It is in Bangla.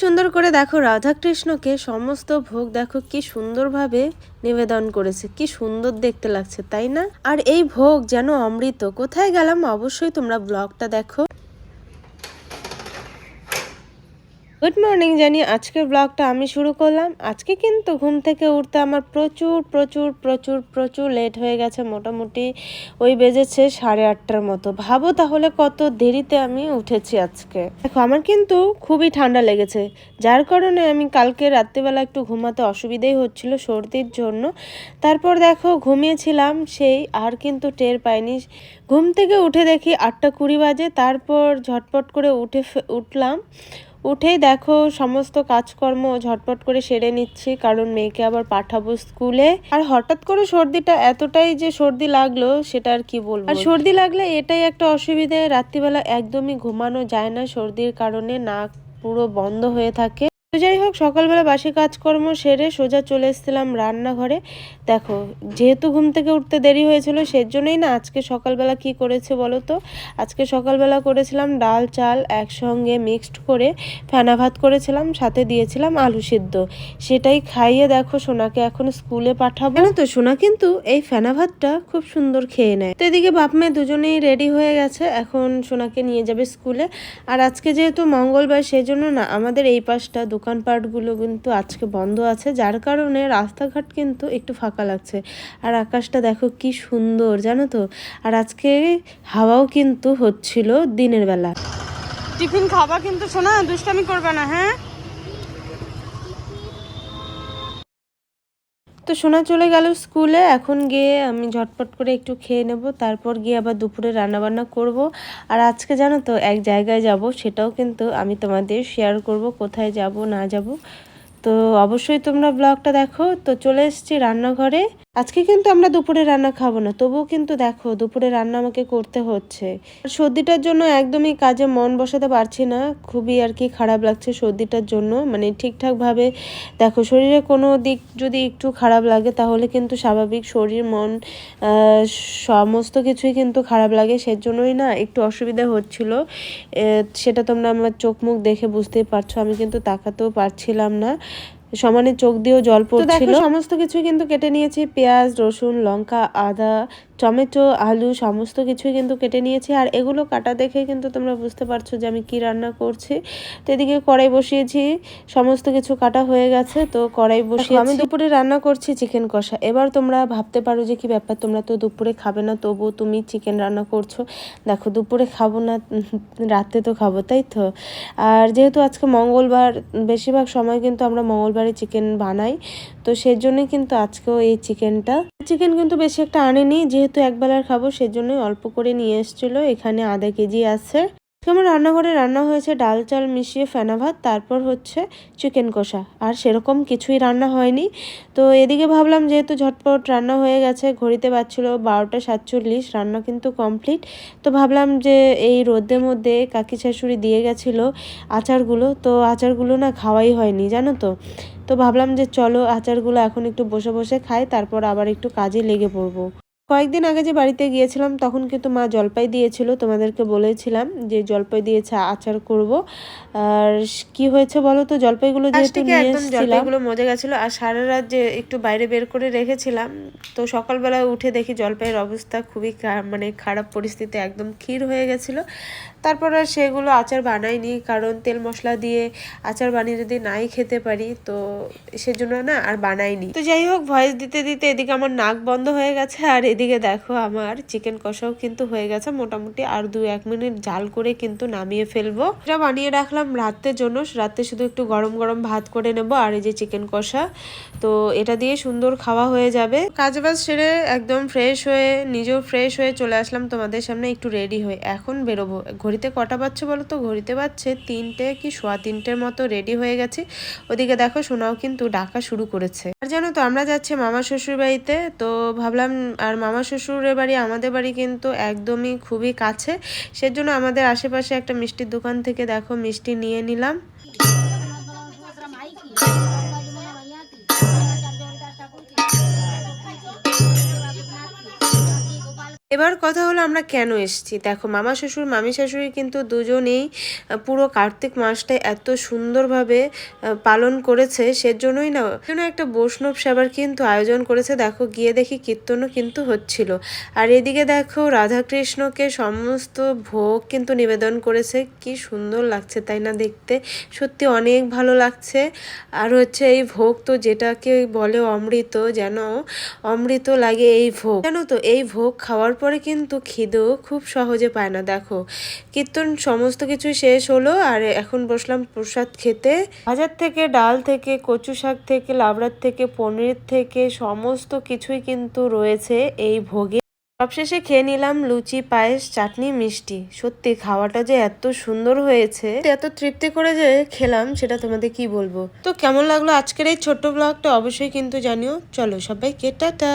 সুন্দর করে দেখো রাধাকৃষ্ণকে সমস্ত ভোগ দেখো কি সুন্দরভাবে নিবেদন করেছে, কি সুন্দর দেখতে লাগছে, তাই না? আর এই ভোগ যেন অমৃত, কোথায় গেলাম অবশ্যই তোমরা ব্লগটা দেখো। গুড মর্নিং জানি আজকের ব্লগটা আমি শুরু করলাম। আজকে কিন্তু ঘুম থেকে উঠতে আমার প্রচুর প্রচুর প্রচুর প্রচুর লেট হয়ে গেছে মোটামুটি। ওই বেজেছে সাড়ে আটটার মতো। ভাবো তাহলে কত দেরিতে আমি উঠেছি আজকে। দেখো, আমার কিন্তু খুবই ঠান্ডা লেগেছে। যার কারণে আমি কালকে রাত্রিবেলা একটু ঘুমাতে অসুবিধেই হচ্ছিল সর্দির জন্য। তারপর দেখো, ঘুমিয়েছিলাম, সেই আর কিন্তু টের পাইনি। ঘুম থেকে উঠে দেখি আটটা কুড়ি বাজে। তারপর ঝটপট করে উঠে উঠলাম। উঠেই দেখো সমস্ত কাজকর্ম ঝটপট করে সেরে নিচ্ছি, কারণ মেয়েকে আবার পাঠাবো স্কুলে। আর হঠাৎ করে সর্দিটা এতটাই যে সর্দি লাগল, সেটা আর কি বলব? আর সর্দি লাগলে এটাই একটা অসুবিধে, রাত্রিবেলা একদমই ঘুমানো যায় না সর্দির কারণে, নাক পুরো বন্ধ হয়ে থাকে। তো যাই হোক সকালবেলা বাসি কাজকর্ম সেরে সোজা চলে এসেছিলাম রান্নাঘরে। দেখো যেহেতু ঘুম থেকে উঠতে দেরি হয়েছিল সেজন্যই না আজকে সকালবেলা কি করেছে বলো তো? আজকে সকালবেলা করেছিলাম ডাল চাল একসঙ্গে মিক্সড করে ফেনা ভাত করেছিলাম সাথে দিয়েছিলাম আলু সিদ্ধ। সেটাই খাইয়ে দেখো সোনাকে এখন স্কুলে পাঠাবো। জানো তো সোনা কিন্তু এই ফেনা ভাতটা খুব সুন্দর খেয়ে নেয়। তো এদিকে বাপ মেয়ে দুজনেই রেডি হয়ে গেছে এখন সোনাকে নিয়ে যাবে স্কুলে। আর আজকে যেহেতু মঙ্গলবার সেজন্য না আমাদের এই পাশটা দোকানপাটগুলো কিন্তু আজকে বন্ধ আছে, যার কারণে রাস্তাঘাট কিন্তু একটু ফাঁকা লাগছে। আর আকাশটা দেখো কি সুন্দর, জানো তো? আর আজকে হাওয়াও কিন্তু হচ্ছিল দিনের বেলা। টিফিন খাবা কিন্তু শোনা দুষ্টামি করবে না হ্যাঁ? তো সোনা চলে গেল স্কুলে, এখন গিয়ে আমি ঝটপট করে একটু খেয়ে নেব, তারপর গিয়ে আবার দুপুরে রান্নাবান্না করব। আর আজকে জানো তো, এক জায়গায় যাব, সেটাও কিন্তু আমি তোমাদের শেয়ার করব, কোথায় যাব, না যাব। তো অবশ্যই তোমরা ব্লগটা দেখো। তো চলে এসছি রান্নাঘরে। আজকে কিন্তু আমরা দুপুরে রান্না খাব না, তবুও কিন্তু দেখো দুপুরে রান্না আমাকে করতে হচ্ছে। সর্দিটার জন্য একদমই কাজে মন বসাতে পারছি না, খুবই আর কি খারাপ লাগছে সর্দিটার জন্য। মানে ঠিকঠাকভাবে দেখো শরীরে কোনো দিক যদি একটু খারাপ লাগে তাহলে কিন্তু স্বাভাবিক শরীর, মন সমস্ত কিছুই কিন্তু খারাপ লাগে, সেজন্যই না একটু অসুবিধা হচ্ছিল। সেটা তোমরা আমার চোখ মুখ দেখে বুঝতেই পারছ, আমি কিন্তু তাকাতেও পারছিলাম না। সমানে চোখ দিয়েও জল পড়ছিল। সমস্ত কিছু কিন্তু কেটে নিয়েছি পেঁয়াজ রসুন লঙ্কা আদা টমেটো আলু সমস্ত কিছুই কিন্তু কেটে নিয়েছি। আর এগুলো কাটা দেখে কিন্তু তোমরা বুঝতে পারছ যে আমি কি রান্না করছি। তো এদিকে কড়াই বসিয়েছি সমস্ত কিছু কাটা হয়ে গেছে তো কড়াই বসিয়ে আমি দুপুরে রান্না করছি চিকেন কষা। এবার তোমরা ভাবতে পারো যে কি ব্যাপার তোমরা তো দুপুরে খাবে না তবু তুমি চিকেন রান্না করছ। দেখো দুপুরে খাব না রাতে তো খাব তাই তো? আর যেহেতু আজকে মঙ্গলবার বেশিরভাগ সময় কিন্তু আমরা মঙ্গলবারে চিকেন বানাই তো সেজন্যই কিন্তু আজকেও এই চিকেনটা চিকেন কিন্তু বেশি একটা আনেনি, যেহেতু একবেলার খাব, সেজন্যই অল্প করে নিয়ে এসেছিল। এখানে আধা কেজি আছে। আমার রান্নাঘরে রান্না হয়েছে ডাল চাল মিশিয়ে ফেনা ভাত, তারপর হচ্ছে চিকেন কষা। আর সেরকম কিছুই রান্না হয়নি। তো এদিকে ভাবলাম যেহেতু ঝটপট রান্না হয়ে গেছে, ঘড়িতে বাজছিল বারোটা সাতচল্লিশ, রান্না কিন্তু কমপ্লিট। তো ভাবলাম যে এই রোদের মধ্যে কাকি শাশুড়ি দিয়ে গেছিল আচারগুলো, তো আচারগুলো না খাওয়াই হয়নি, জানো তো? তো ভাবলাম যে চলো আচারগুলো এখন একটু বসে বসে খাই, তারপর আবার একটু কাজে লেগে পড়ব। কয়েকদিন আগে যে বাড়িতে গিয়েছিলাম তখন কিন্তু মা জলপাই দিয়েছিল। তোমাদেরকে বলেছিলাম যে জলপাই দিয়েছে আচার করব। আর কি হয়েছে বলো তো? জলপাইগুলো যেহেতু নিয়ে জলপাইগুলো মজে গেছিল। আর সারা রাত যে একটু বাইরে বের করে রেখেছিলাম তো সকালবেলা উঠে দেখি জলপাইয়ের অবস্থা খুবই মানে খারাপ পরিস্থিতি একদম ক্ষীর হয়ে গেছিল। তারপর আর সেগুলো আচার বানাইনি কারণ তেল মশলা দিয়ে আচার বানিয়ে যদি নাই খেতে পারি তো সেজন্য না আর বানাইনি। তো যাই হোক ভয়েস দিতে দিতে এদিকে আমার নাক বন্ধ হয়ে গেছে আর এদিকে দেখো আমার চিকেন কষাও কিন্তু হয়ে গেছে। মোটামুটি আর দু এক মিনিট জাল করে কিন্তু নামিয়ে ফেলব। এটা বানিয়ে রাখলাম রাতের জন্য। রাতে শুধু একটু গরম গরম ভাত করে নেব আর এই যে চিকেন কষা। তো এটা দিয়ে সুন্দর খাওয়া হয়ে যাবে। কাজ বাজ সেরে একদম ফ্রেশ হয়ে, নিজেও ফ্রেশ হয়ে চলে আসলাম তোমাদের সামনে একটু রেডি হয়ে। এখন বেরোবো। ঘড়িতে কটা বাজছে বলো তো? ঘড়িতে বাজছে তিনটে কি সোয়া তিনটের মতো রেডি হয়ে গেছি। ওদিকে দেখো সোনাও কিন্তু ডাকা শুরু করেছে। আর জানো তো আমরা যাচ্ছি মামা শ্বশুর বাড়িতে তো ভাবলাম আর মামা শ্বশুরের বাড়ি, আমাদের বাড়ি কিন্তু একদমই খুবই কাছে। সেজন্য আমাদের আশেপাশে একটা মিষ্টির দোকান থেকে দেখো মিষ্টি নিয়ে নিলাম। এবার কথা হলো আমরা কেন এসেছি? দেখো, মামা শ্বশুর, মামি শাশুড়ি কিন্তু দুজনেই পুরো কার্তিক মাসটা এত সুন্দরভাবে পালন করেছে সেজন্যই না কেন একটা বৈষ্ণব সেবার কিন্তু আয়োজন করেছে। দেখো, গিয়ে দেখি কীর্তনও কিন্তু হচ্ছিল। আর এদিকে দেখো, রাধাকৃষ্ণকে সমস্ত ভোগ কিন্তু নিবেদন করেছে। কি সুন্দর লাগছে, তাই না দেখতে? সত্যি অনেক ভালো লাগছে। আর হচ্ছে এই ভোগ তো যেটাকে বলে অমৃত, যেন অমৃত লাগে এই ভোগ। জানো তো, এই ভোগ খাওয়ার পরে কিন্তু খিদেও খুব সহজে পায় না, দেখো। কীর্তন সমস্ত কিছু শেষ হলো, আর এখন বসলাম প্রসাদ খেতে। বাজার থেকে ডাল থেকে, কচু শাক থেকে, লাবড়ার থেকে পনির থেকে, সমস্ত কিছুই কিন্তু রয়েছে এই ভোগে। সবশেষে খেয়ে নিলাম লুচি, পায়েস, চাটনি, মিষ্টি। সত্যি, খাওয়াটা যে এত সুন্দর হয়েছে। এত তৃপ্তি করে যে খেলাম, সেটা তোমাদের কি বলব? তো কেমন লাগল আজকের এই ছোট্ট ব্লগটা অবশ্যই কিন্তু জানিও। চলো সবাইকে টাটা।